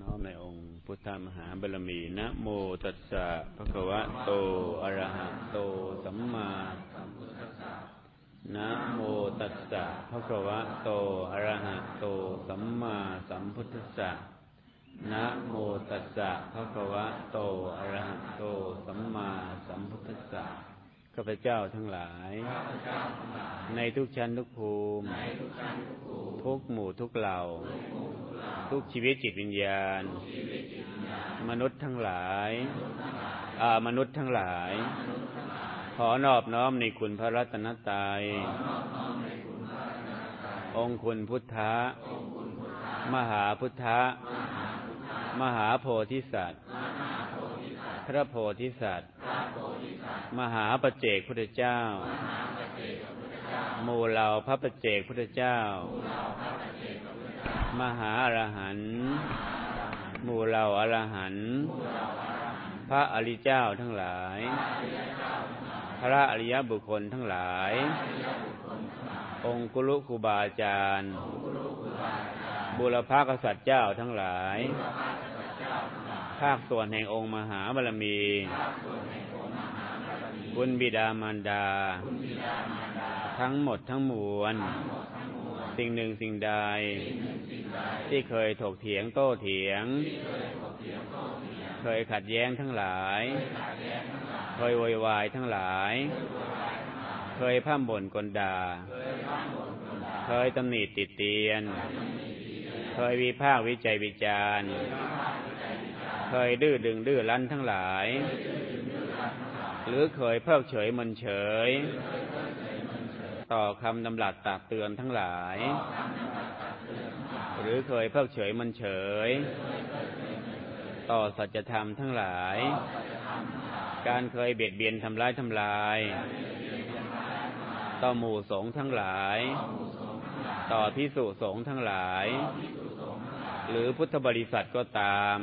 น้อมในองค์พุทธมหาบารมีนะโมตัสสะภะคะวะโตอะระหะโตสัมมาสัมพุทธัสสะนะโมตัสสะภะคะวะโตอะระหะโตสัมมาสัมพุทธัสสะนะโมตัสสะภะคะวะโตอะระหะโตสัมมาสัมพุทธัสสะข้าพเจ้าทั้งหลาย ในทุกชั้นทุกภูมิ ทุกหมู่ทุกเหล่า ทุกชีวิตจิตวิญญาณ มนุษย์ทั้งหลายอามนุษย์ทั้งหลาย ขอนอบน้อมในคุณพระรัตนตรัยองค์คุณพุทธะ มหาพุทธะ มหาโพธิสัตว์ พระโพธิสัตว์ มหาปเจกพุทธเจ้าหมู่เหล่าพระปเจกพุทธเจ้า มหาอรหันต์หมู่เหล่าอรหันต์พระอริเจ้าทั้งหลาย พระอริยบุคคลทั้งหลาย องค์กุลุคูบาอาจารย์บุรพากษัตริย์เจ้าทั้งหลาย ภาคส่วนแห่งองค์มหาบารมี คุณบิดามารดา ทั้งหมดทั้งมวล สิ่งหนึ่งสิ่งใด ที่เคยถกเถียงโต้เถียง เคยขัดแย้งทั้งหลาย เคยโวยวายทั้งหลาย เคยพ่ำบ่นกลด่าเคยตำหนิติดเตียน เคยวิพากษ์วิจัยวิจารณ์ เคยดื้อดึงดื้อรั้นทั้งหลาย หรือเคยเพิกเฉยมันเฉย ต่อคำดำรัสตักเตือนทั้งหลาย หรือเคยเพิกเฉยมันเฉย ต่อสัจธรรมทั้งหลาย การเคยเบียดเบียนทำร้ายทำลาย ต่อหมู่สงฆ์ทั้งหลาย ต่อพิสุสงฆ์ทั้งหลาย หรือพุทธบริษัทก็ตาม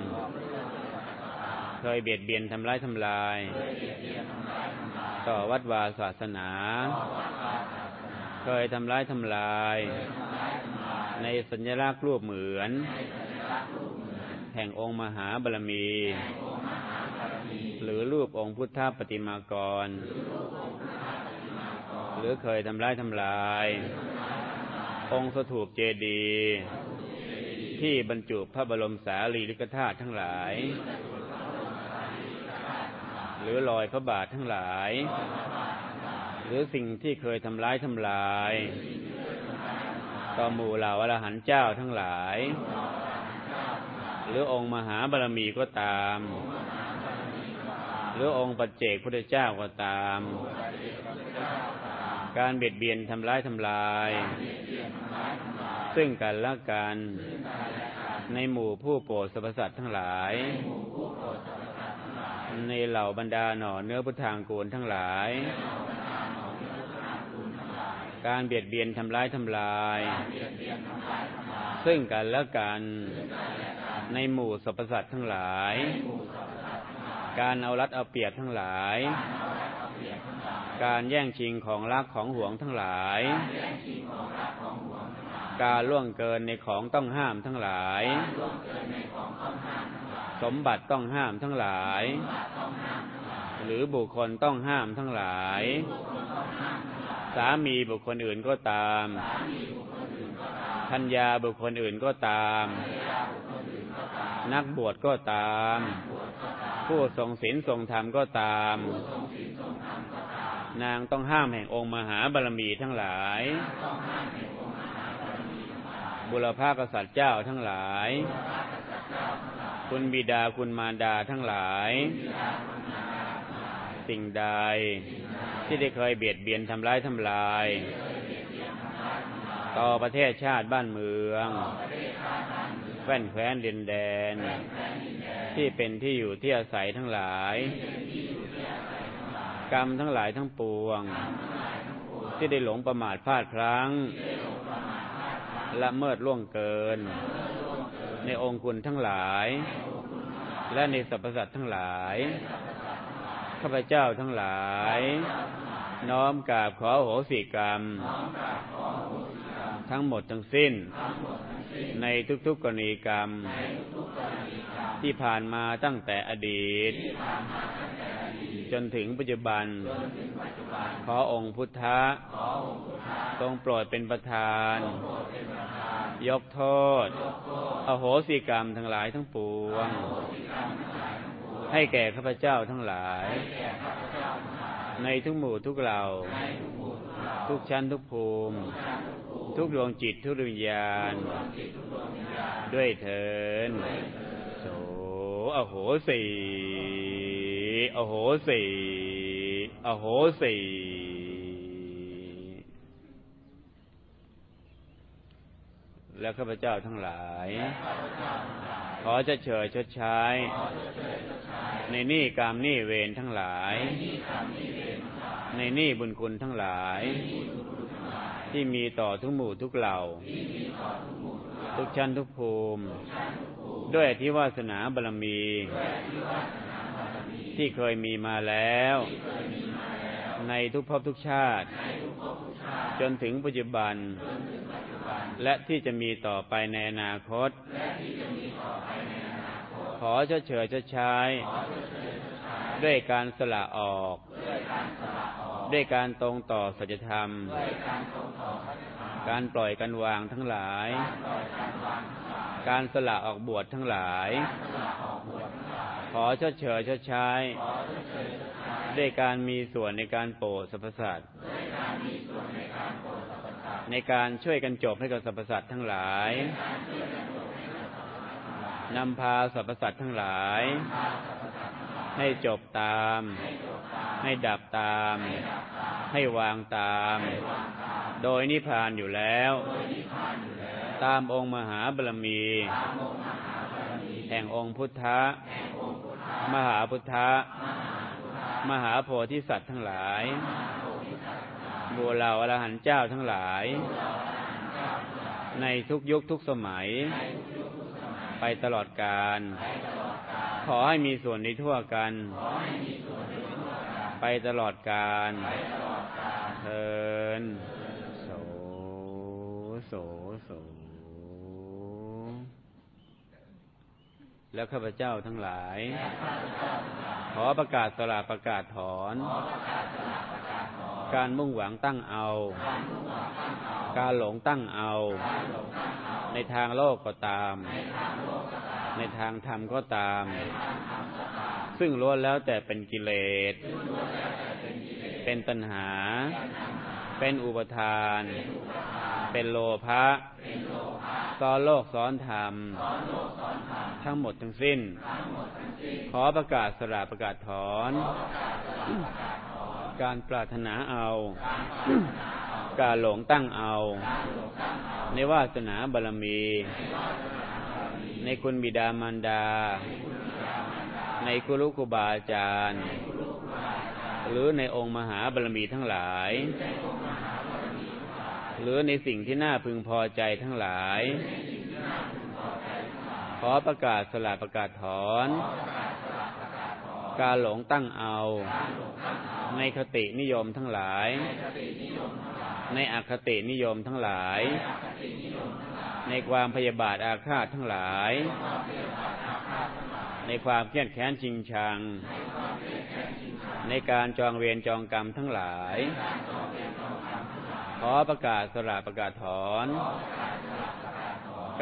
เคยเบียดเบียนทำร้ายทำลายต่อวัดวาศาสนา เคยทำร้ายทำลาย ในสัญลักษณ์รูปเหมือน แห่งองค์มหาบารมี หรือรูปองค์พุทธปฏิมากร หรือเคยทำร้ายทำลาย องค์สถูปเจดีย์ที่บรรจุพระบรมสารีริกธาตุทั้งหลาย หรือรอยพระบาททั้งหลาย หรือสิ่งที่เคยทำร้ายทำลาย ต่อหมู่เหล่าอรหันต์เจ้าทั้งหลาย หรือองค์มหาบารมีก็ตาม หรือองค์ปัจเจกพุทธเจ้าก็ตาม การเบียดเบียนทำร้ายทำลาย ซึ่งกันและกัน ในหมู่ผู้โปรดสรรพสัตว์ทั้งหลายในเหล่าบรรดาหน่อเนื้อพุทธางกูลทั้งหลาย การเบียดเบียนทำร้ายทำลาย ซึ่งกันและกัน ในหมู่สรรพสัตว์ทั้งหลาย การเอารัดเอาเปรียบทั้งหลาย การแย่งชิงของรักของหวงทั้งหลาย การล่วงเกินในของต้องห้ามทั้งหลาย สมบัติต้องห้ามทั้งหลาย หรือบุคคลต้องห้ามทั้งหลาย สามีบุคคลอื่นก็ตาม พัญญาบุคคลอื่นก็ตาม นักบวชก็ตาม ผู้ทรงศีลทรงธรรมก็ตาม นางต้องห้ามแห่งองค์มหาบารมีทั้งหลายบุรพากษัตริย์เจ้าทั้งหลาย คุณบิดาคุณมารดาทั้งหลาย สิ่งใด ที่ได้เคยเบียดเบียนทำร้ายทำลาย ต่อประเทศชาติบ้านเมืองแว่นแคว้นดินแดน ที่เป็นที่อยู่ที่อาศัยทั้งหลาย กรรมทั้งหลายทั้งปวง ที่ได้หลงประมาทพลาดพลั้งละเมิดล่วงเกิน ในองค์คุณทั้งหลาย และในสรรพสัตว์ทั้งหลาย ข้าพเจ้าทั้งหลาย น้อมกราบขอโหสิกรรม ทั้งหมดทั้งสิ้น ในทุกๆกรณีกรรม ที่ผ่านมาตั้งแต่อดีต จนถึงปัจจุบัน ขอองค์พุทธะทรงโปรดเป็นประธาน ยกโทษ อโหสิกรรมทั้งหลายทั้งปวง ให้แก่ข้าพเจ้าทั้งหลาย ในทุกหมู่ทุกเหล่า ทุกชั้นทุกภูมิ ทุกดวงจิตทุกดวงวิญญาณ ด้วยเถินโสอโหสีอโหสีอโหสีแล้วข้าพเจ้าทั้งหลาย ขอจะเฉยชดใช้ ในหนี้กรรมหนี้เวรทั้งหลาย ในหนี้บุญคุณทั้งหลาย ที่มีต่อทุกหมู่ทุกเหล่า ทุกชั้นทุกภูมิ ด้วยอธิวาสนาบารมี ที่เคยมีมาแล้ว ในทุกภพทุกชาติ จนถึงปัจจุบัน และที่จะมีต่อไปในอนาคต ขอเฉเฉยชดใช้ด้วยการสละออก ด้วยการตรงต่อสัจธรรม การปล่อยกันวางทั้งหลาย การสละออกบวชทั้งหลาย ขอเฉเฉยชดใช้ ด้วยการมีส่วนในการโปรดสรรพสัตว์ในการช่วยกันจบให้กับสรรพสัตว์ทั้งหลายนำพาสรรพสัตว์ทั้งหลาย ให้จบตาม ให้ดับตาม ให้วางตาม โดยนิพพานอยู่แล้ว ตามองค์มหาบารมี แห่งองค์พุทธะ มหาพุทธะ มหาโพธิสัตว์ทั้งหลายบัวเหล่าอรหันต์เจ้าทั้งหลาย ในทุกยุคทุกสมัย ไปตลอดกาลขอให้มีส่วนในทั่วกัน ไปตลอดกาลเทิน แล้วข้าพเจ้าทั้งหลาย ขอประกาศสละประกาศถอน การมุ่งหวังตั้งเอา การหลงตั้งเอา ในทางโลกก็ตาม ในทางธรรมก็ตาม ซึ่งล้วนแล้วแต่เป็นกิเลส เป็นตัณหา เป็นอุปทาน เป็นโลภะซ้อนโลกซ้อนธรรม ทั้งหมดทั้งสิ้น ขอประกาศสละประกาศถอน การปรารถนาเอา การหลงตั้งเอา ในวาสนาบารมี ในคุณบิดามารดา ในคุรุคุบาอาจารย์ หรือในองค์มหาบารมีทั้งหลาย หรือในสิ่งที่น่าพึงพอใจทั้งหลาย ขอประกาศสละประกาศถอน การหลงตั้งเอา ในคตินิยมทั้งหลาย ในอคตินิยมทั้งหลาย ในความพยาบาทอาฆาตทั้งหลาย ในความเครียดแค้นจริงชัง ในการจองเวรจองกรรมทั้งหลาย ขอประกาศสละประกาศถอน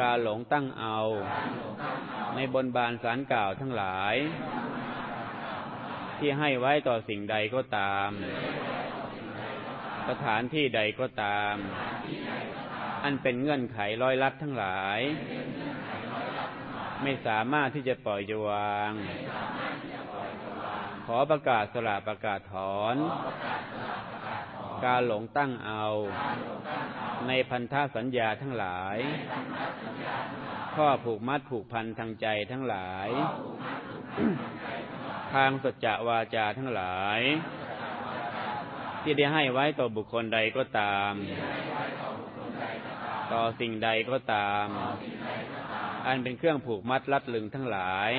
การหลงตั้งเอา ในบนบานสารกล่าวทั้งหลาย ที่ให้ไว้ต่อสิ่งใดก็ตาม สถานที่ใดก็ตาม อันเป็นเงื่อนไขร้อยลัดทั้งหลาย ไม่สามารถที่จะปล่อยจะวาง ขอประกาศสละประกาศถอน การหลงตั้งเอา ในพันธสัญญาทั้งหลาย ข้อผูกมัดผูกพันทางใจทั้งหลาย ทางสัจจะวาจาทั้งหลาย ที่ได้ให้ไว้ต่อบุคคลใดก็ตาม ต่อสิ่งใดก็ตาม อันเป็นเครื่องผูกมัดรัดลึงทั้งหลาย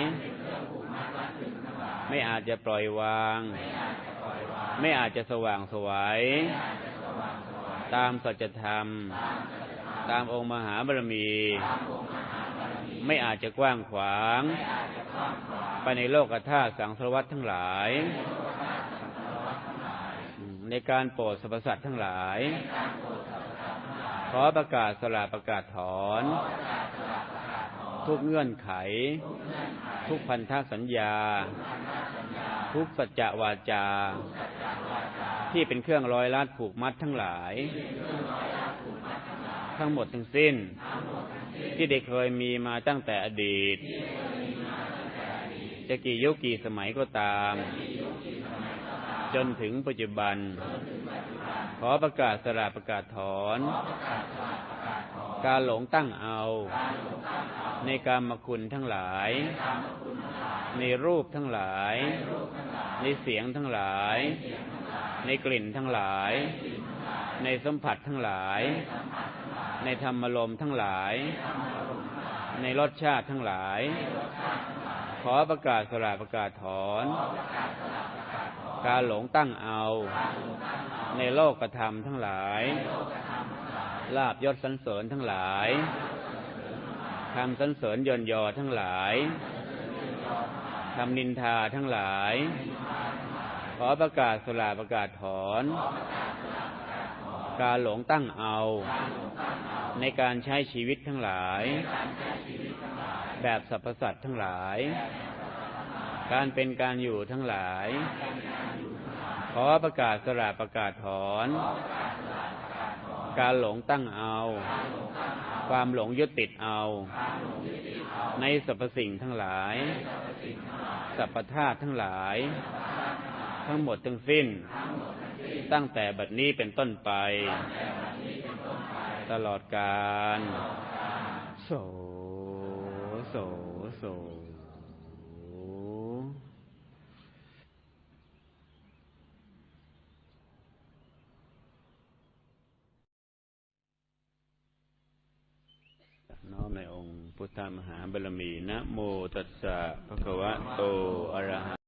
ไม่อาจจะปล่อยวาง ไม่อาจจะสว่างสวยตามสัจธรรม ตามองค์มหาบารมี ไม่อาจจะกว้างขวาง ไปในโลกธาตุสังสารวัฏทั้งหลาย ในการโปรดสรรพสัตว์ทั้งหลาย ขอประกาศสละประกาศถอน ทุกเงื่อนไข ทุกพันธสัญญา ทุกสัจจวาจา ที่เป็นเครื่องร้อยลัดผูกมัดทั้งหลาย ทั้งหมดทั้งสิ้น ที่ได้เคยมีมาตั้งแต่อดีต จะกี่ยุคกี่สมัยก็ตาม จนถึงปัจจุบัน ขอประกาศสละประกาศถอน การหลงตั้งเอา ในการมคุณทั้งหลาย ในรูปทั้งหลาย ในเสียงทั้งหลาย ในกลิ่นทั้งหลาย ในสัมผัสทั้งหลาย ในธรรมลมทั้งหลาย ในรสชาติทั้งหลาย ขอประกาศสละประกาศถอน การหลงตั้งเอา ในโลกธรรมทั้งหลายลาบยศสันเสริญทั้งหลายคำสันเสริญยนยอทั้งหลายคำนินทาทั้งหลาย ขอประกาศสละประกาศถอน การหลงตั้งเอา ในการใช้ชีวิตทั้งหลาย แบบสรรพสัตว์ทั้งหลาย การเป็นการอยู่ทั้งหลาย ขอประกาศสละประกาศถอน การหลงตั้งเอา ความหลงยึดติดเอา ในสรรพสิ่งทั้งหลายสรรพธาตุทั้งหลาย ทั้งหมดทั้งสิ้น ตั้งแต่บัดนี้เป็นต้นไป ตลอดกาลโสโสโสน้อมในองค์พุทธมหาบารมี นะโมตัสสะภะคะวะโต อะระหะ